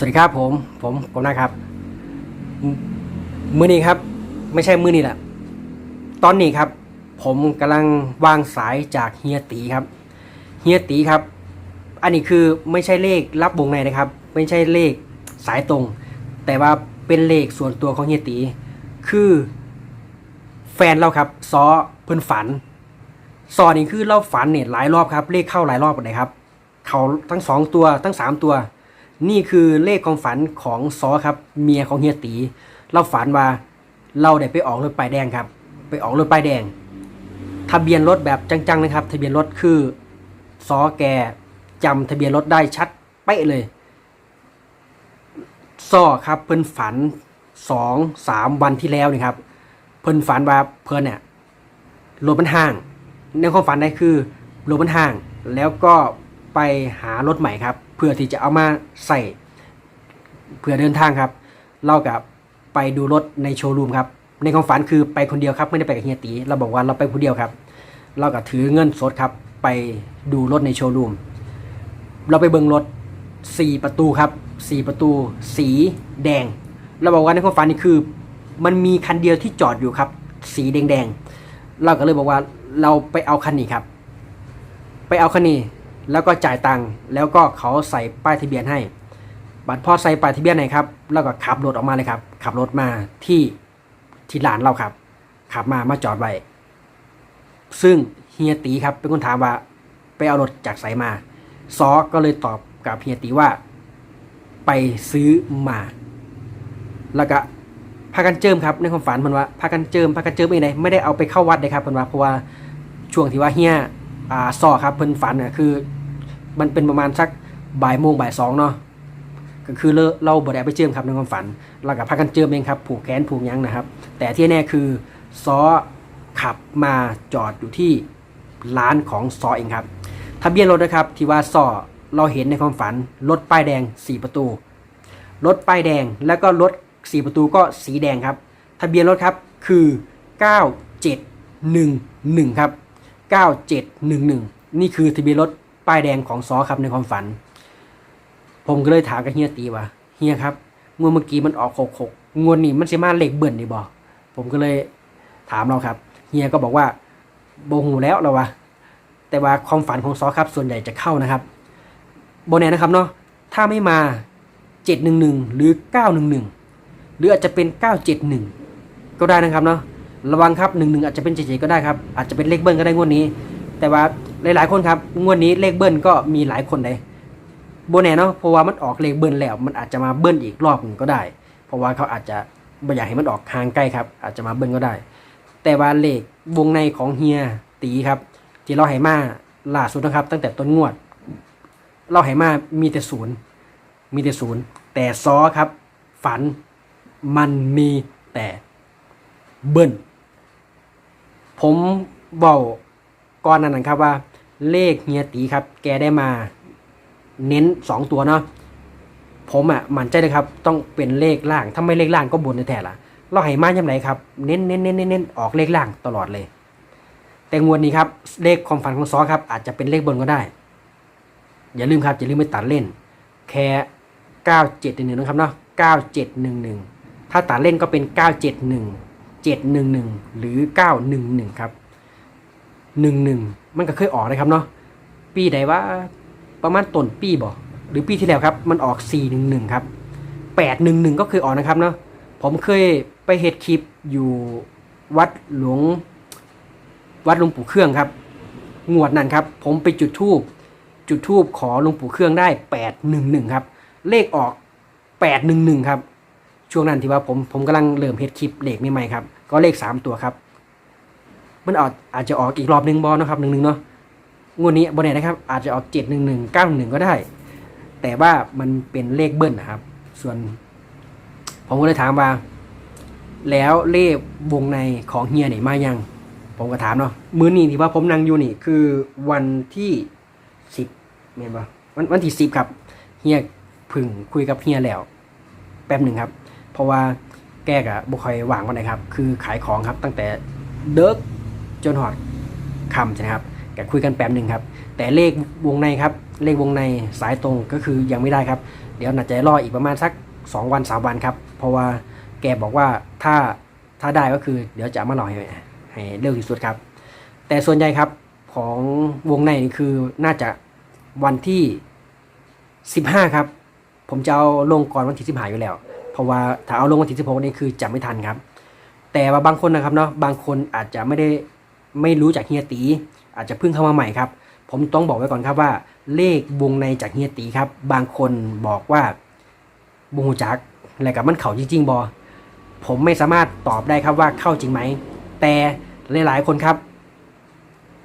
สวัสดีครับผมผมผมนะครับมมือนี้ครับ ไม่ใช่มือนี้แหละ ตอนนี้ครับ ผมกำลังวางสายจากเฮียตีครับเฮียตีครับ อันนี้คือไม่ใช่เลขรับวงในนะครับ ไม่ใช่เลขสายตรง แต่ว่าเป็นเลขส่วนตัวของเฮียตี คือแฟนเราครับซอเพิ่นฝันซอนี่คือเราฝันเนี่ยหลายรอบครับ เลขเข้าหลายรอบเลยครับ เขาทั้งสองตัวทั้งสามตัว นี่คือเลขความฝันของซอครับ เมียของเฮียตี เราฝันว่าเราได้ไปออกรถป้ายแดงครับ ไปออกรถป้ายแดง ทะเบียนรถแบบจังๆนะครับ ทะเบียนรถคือซอแกจำทะเบียนรถได้ชัดเป๊ะเลยซอครับเพิ่นฝันสองสามวันที่แล้วนี่ครับ เพิ่นฝันว่าเพิ่นเนี่ยรถมันห่างในความฝันได้คือรถมันห่าง แล้วก็ไปหารถใหม่ครับ เพื่อที่จะเอามาใส่เพื่อเดินทางครับ เรากับไปดูรถในโชว์รูมครับ ในความฝันคือไปคนเดียวครับไม่ได้ไปกับเฮียตีเราบอกว่าเราไปคนเดียวครับ เราก็ถือเงินสดครับ ไปดูรถในโชว์รูม เราไปเบิ่งรถสี่ประตูครับสี่ประตู สีแดง เราบอกว่าในความฝันนี่คือ มันมีคันเดียวที่จอดอยู่ครับ สีแดงๆเราก็เลยบอกว่าเราไปเอาคันนี้ครับ ไปเอาคันนี้ แล้วก็จ่ายตังค์แล้วก็เขาใส่ป้ายทะเบียนให้ บัตรพอใส่ป้ายทะเบียนไหนครับ แล้วก็ขับรถออกมาเลยครับ ขับรถมาที่ที่ร้านเราครับ ขับมามาจอดไว้ซึ่งเฮียตีครับเป็นคนถามว่าไปเอารถจากไสมาซอก็เลยตอบกับเฮียตีว่า ไปซื้อมา แล้วก็พากันเจิมครับในความฝันมันว่าพากันเจิมพากันเจิมเองไหนไม่ได้เอาไปเข้าวัดเลยครับมันว่าเพราะว่าช่วงที่ว่าเฮียอ่าซอครับเพิ่นฝันน่ะคือ มันเป็นประมาณสักบ่ายโมงบ่ายสองเนาะก็คือเลเราบด้เอาไปเจิมครับในความฝันเราก็พากันเจิมเองครับผูกแขนผูกยังนะครับ แต่ที่แน่คือซอขับมาจอดอยู่ที่ร้านของซอเองครับทะเบียนรถนะครับที่ว่าซอเราเห็นในความฝันรถป้ายแดง 4 ประตูรถป้ายแดงแล้วก็รถ 4 ประตูก็สีแดงครับ ทะเบียนรถครับคือ 9711 ครับ 9711 นี่คือทะเบียนรถ ป้ายแดงของซอครับในความฝัน ผมก็เลยถามกับเฮียตีว่าเฮียครับงวดเมื่อกี้มันออกหกหกงวดนี้มันสิมาเลขเบิ่นนี่บอผมก็เลยถามเราครับเฮียก็บอกว่าโบหูแล้วเราวะแต่ว่าความฝันของซอครับส่วนใหญ่จะเข้านะครับโบแน่นะครับเนาะถ้าไม่มา 711 หรือ 911 หรืออาจจะเป็น 971 ก็ได้นะครับเนาะระวังครับ 11 อาจจะเป็น77ก็ได้ครับอาจจะเป็นเลขเบิ้ลก็ได้งวดนี้ แต่ว่า หลายๆคนครับงวดนี้เลขเบิ้ลก็มีหลายคนเลยโบแน่เนาะเพราะว่ามันออกเลขเบิ้ลแล้ว มันอาจจะมาเบิ้ลอีกรอบหนึ่งก็ได้ เพราะว่าเขาอาจจะไม่อยากให้มันออกห่างใกล้ครับ อาจจะมาเบิ้ลก็ได้ แต่ว่าเลขวงในของเฮียตีครับ ที่เราให้มาล่าสุดนะครับ ตั้งแต่ต้นงวด เราให้มามีแต่ศูนย์มีแต่ศูนย์แต่ซอครับ ฝันมันมีแต่เบิ้ลผมบอ กก่อนนั้นนะครับว่า เลขเฮียตีครับ แกได้มาเน้นสองตัวเนาะผมอะมั่นใจเลยครับ ต้องเป็นเลขล่าง ถ้าไม่เลขล่างก็บนในแท้ละเราให้มาย่ำไหนครับเน้นเน้นเน้นเน้นเน้นออกเลขล่างตลอดเลย แต่งวดนี้ครับ เลขความฝันของซอครับ อาจจะเป็นเลขบนก็ได้ อย่าลืมครับอย่าลืมไปตัดเล่น แค่9711นะครับเนาะ9711ถ้าตัดเล่นก็เป็น971 711หรือ911ครับ 11มันก็เคยออกนะครับเนาะปีใดว่าประมาณต้นปีบ่หรือปีที่แล้วครับ มันออก411ครับ811ก็เคยออกนะครับเนาะผมเคยไปเฮ็ดคลิปอยู่วัดหลวงวัดหลวงปู่เครื่องครับ งวดนั้นครับ ผมไปจุดธูปจุดทูบขอหลวงปู่เครื่องได้แปดหนึ่งหนึ่งครับ เลขออกแปดหนึ่งหนึ่งครับ ช่วงนั้นที่ว่าผมผมกำลังเริ่มเฮ็ดคลิปเลขใหม่ๆครับ ก็เลขสามตัวครับ มันอาจอาจจะออกอีกรอบหนึ่งบอลนะครับหนึ่งหนึ่งเนาะงวดนี้บนไหนนะครับ อาจจะออกเจ็ดหนึ่งหนึ่งเก้าหนึ่งก็ได้ แต่ว่ามันเป็นเลขเบิ้ลนะครับ ส่วน ผมก็เลยถามว่า แล้วเลขวงในของเฮียเนี่ยมายัง ผมก็ถามเนาะมื้อนี้ที่ว่าผมนั่งอยู่นี่คือวันที่สิบเมนบ่วันวันที่สิบครับเฮียพึ่งคุยกับเฮียแล้ว แป๊บหนึ่งครับ เพราะว่าแกกะบุคอยว่างวันไหนครับ คือขายของครับตั้งแต่เดิก จนหอดคำใช่ไหมครับแกคุยกันแป๊บหนึ่งครับ แต่เลขวงในครับ เลขวงในสายตรงก็คือยังไม่ได้ครับ เดี๋ยวน่าจะรออีกประมาณสัก 2 วัน 3 วันครับ เพราะว่าแกบอกว่าถ้าถ้าได้ก็คือเดี๋ยวจะมาหล่อให้ให้เร็วที่สุดครับ แต่ส่วนใหญ่ครับของวงในคือน่าจะวันที่ 15 ครับ ผมจะเอาลงก่อนวันที่15อยู่แล้ว เพราะว่าถ้าเอาลงวันที่16นี่คือจะไม่ทันครับ แต่ว่าบางคนนะครับเนาะบางคนอาจจะไม่ได้ ไม่รู้จากเฮียตี อาจจะเพิ่งเข้ามาใหม่ครับ ผมต้องบอกไว้ก่อนครับว่า เลขวงในจากเฮียตีครับ บางคนบอกว่าบูจักอะไรกับมันเข่าจริงๆบอผมไม่สามารถตอบได้ครับว่าเข้าจริงไหม แต่หลายๆคนครับ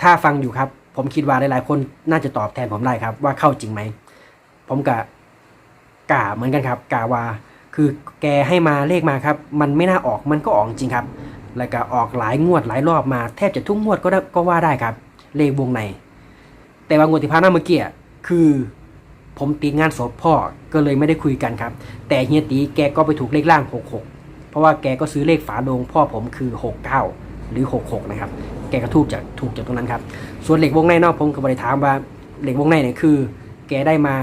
ถ้าฟังอยู่ครับ ผมคิดว่าหลายๆคนน่าจะตอบแทนผมได้ครับ ว่าเข้าจริงไหม ผมกะกาเหมือนกันครับกาว่า คือแกให้มาเลขมาครับ มันไม่น่าออกมันก็ออกจริงครับ แล้วก็ออกหลายงวดหลายรอบมาแทบจะทุกงวดก็ได้ก็ว่าได้ครับ เลขวงใน แต่ว่างวดที่ผ่านมาเมื่อกี้คือ ผมตีงานศพพ่อก็เลยไม่ได้คุยกันครับ แต่เฮียตีแกก็ไปถูกเลขล่าง66เพราะว่าแกก็ซื้อเลขฝาโลงพ่อผมคือ 69 หรือ 66 นะครับ แกก็ถูกจากถูกจากตรงนั้นครับ ส่วนเหล็กวงในนอกผมก็บริถามว่าเหล็กวงในเนี่ยคือ แกได้มา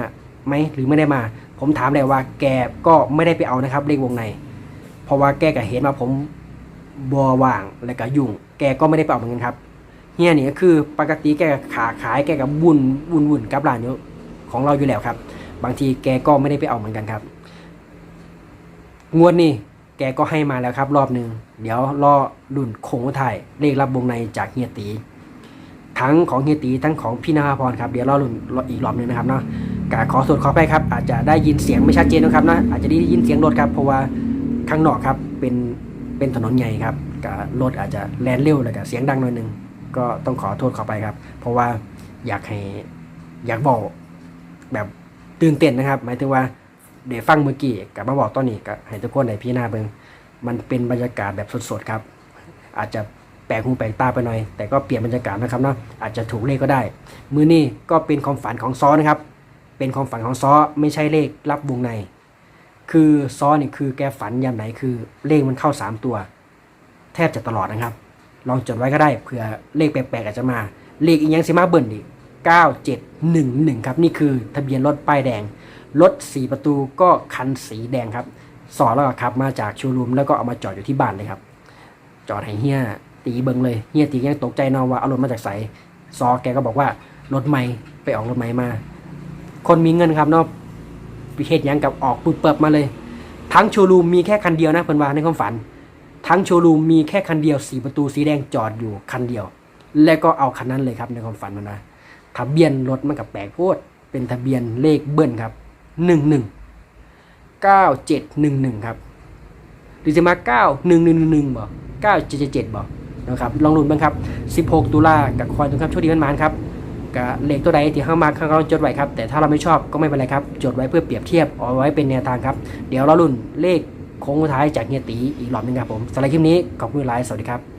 ไหมหรือไม่ได้มา ผมถามเลยว่าแกก็ไม่ได้ไปเอานะครับ เลขวงใน เพราะว่าแกก็เห็นมาผม บัวว่างและก็ยุ่ง แกก็ไม่ได้ไปเอาเหมือนกันครับเฮียนี่ก็คือปกติแกก็ขาขายแกก็บุญบุญบุญกับร้านอยู่ของเราอยู่แล้วครับ บางทีแกก็ไม่ได้ไปเอาเหมือนกันครับ งวดนี้แกก็ให้มาแล้วครับ รอบหนึ่งเดี๋ยวรอรุ่นโค้งสุท้ายเลขรับวงในจากเฮียตี ทั้งของเฮียตีทั้งของพี่นภาพรครับเดี๋ยวรอรุ่นออีกรอบหนึ่งนะครับเนาะกาขอสดขอไปครับ อาจจะได้ยินเสียงไม่ชัดเจนนะครับนะอาจจะได้ยินเสียงรถครับเพราะว่าข้างนอกครับเป็น เป็นถนนใหญ่ครับกรถอาจจะแลนเร็วแล้วก็เสียงดังหน่อยหนึง ก็ต้องขอโทษขอไปครับ เพราะว่าอยากให้อยากบอกแบบตื่นเต้นนะครับ หมายถึงว่าเดี๋ยวฟังเมื่อกี้กับมาบอกตอนนี้ก็ให้ทุกคนได้พี่หน้าเบิงมันเป็นบรรยากาศแบบสดๆครับ อาจจะแปลกหูแปลกตาไปหน่อย แต่ก็เปลี่ยนบรรยากาศนะครับเนาะอาจจะถูกเลขก็ได้ มือนี้ก็เป็นความฝันของซอนะครับ เป็นความฝันของซอไม่ใช่เลขรับวงใน คือซอนี่คือแกฝันยามไหนคือเลขมันเข้าสามตัว แทบจะตลอดนะครับ ลองจดไว้ก็ได้เผื่อเลขแปลกๆอาจจะมา เลขอีกอยังสิมาเบิ่นอีก9711 ครับ นี่คือทะเบียนรถป้ายแดง รถสีประตูก็คันสีแดงครับ สอแล้วก็ขับ มาจากชว์รูมแล้วก็เอามาจอดอยู่ที่บ้านเลยครับ จอดให้เฮียตีเบิงเลยเฮียตียังตกใจนอะว่าเอารถมาจากไสซอแกก็บอกว่ารถใหม่ไปออกรถใหม่มา คนมีเงินครับเนาะ พิเศษยังกับออกปุ๊บเปิบมาเลย ทั้งโชว์รูมมีแค่คันเดียวนะเพิ่นว่าในความฝัน ทั้งโชว์รูมมีแค่คันเดียวสีประตูสีแดงจอดอยู่คันเดียว แล้วก็เอาคันนั้นเลยครับในความฝันมันนะทะเบียนรถมันกับแปลกโพดเป็นทะเบียนเลขเบิ้ลครับหนึ่งหนึ่งเก้าเจ็ดหนึ่งหนึ่งครับหรือจะมาเก้าหนึ่งหนึ่งหนึ่งบ่เก้าเจ็ดเจ็ดบ่นะครับลองลุ้นบ้างครับสิบหกตุลากับคอยตุนครับโชคดีมันมันครับ กับเลขตัวใดที่เข้ามาข้างเราจดไว้ครับ แต่ถ้าเราไม่ชอบก็ไม่เป็นไรครับ จดไว้เพื่อเปรียบเทียบเอาไว้เป็นแนวทางครับ เดี๋ยวเราลุ้นเลขโค้งสุดท้ายจากเฮียตีอีกรอบหนึงครับผมสำหรับคลิปนี้ขอบคุณหลายสวัสดีครับ